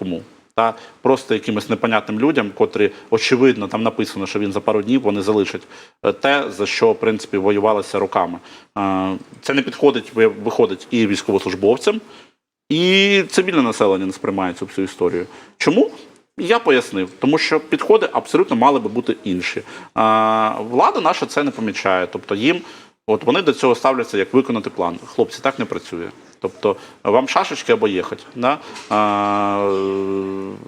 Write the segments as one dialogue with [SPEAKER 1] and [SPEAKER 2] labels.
[SPEAKER 1] будь-кому. Та просто якимось непонятним людям, котрі очевидно там написано, що він за пару днів вони залишать е, те, за що в принципі воювалися роками. Е, Це не підходить, виходить і військовослужбовцям, і цивільне населення не сприймає цю всю історію. Чому? Я пояснив, тому що підходи абсолютно мали би бути інші. Влада наша це не помічає. Тобто їм, от вони до цього ставляться як виконати план. Хлопці, так не працює. Тобто вам шашечки або їхати. Да? А,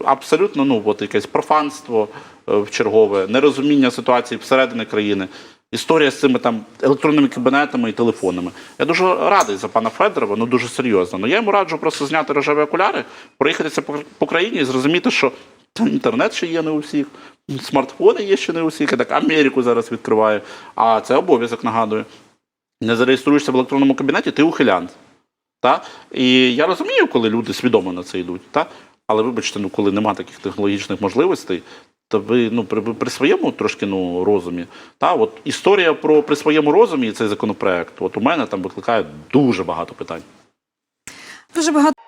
[SPEAKER 1] абсолютно ну, от якесь профанство е, в чергове, нерозуміння ситуації всередині країни. Історія з цими там електронними кабінетами і телефонами. Я дуже радий за пана Федорова, ну дуже серйозно. Ну я йому раджу просто зняти рожеві окуляри, проїхатися по, країні і зрозуміти, що інтернет ще є не у всіх, смартфони є ще не у всіх. Я так Америку зараз відкриваю. А це обов'язок нагадую. Не зареєструєшся в електронному кабінеті, ти ухилянт. Та? І я розумію, коли люди свідомо на це йдуть. Та? Але вибачте, ну коли нема таких технологічних можливостей, то ви ну, при, при своєму трошки ну, розумі. Та? От історія про при своєму розумі і цей законопроект, от у мене там викликає дуже багато питань.
[SPEAKER 2] Дуже багато.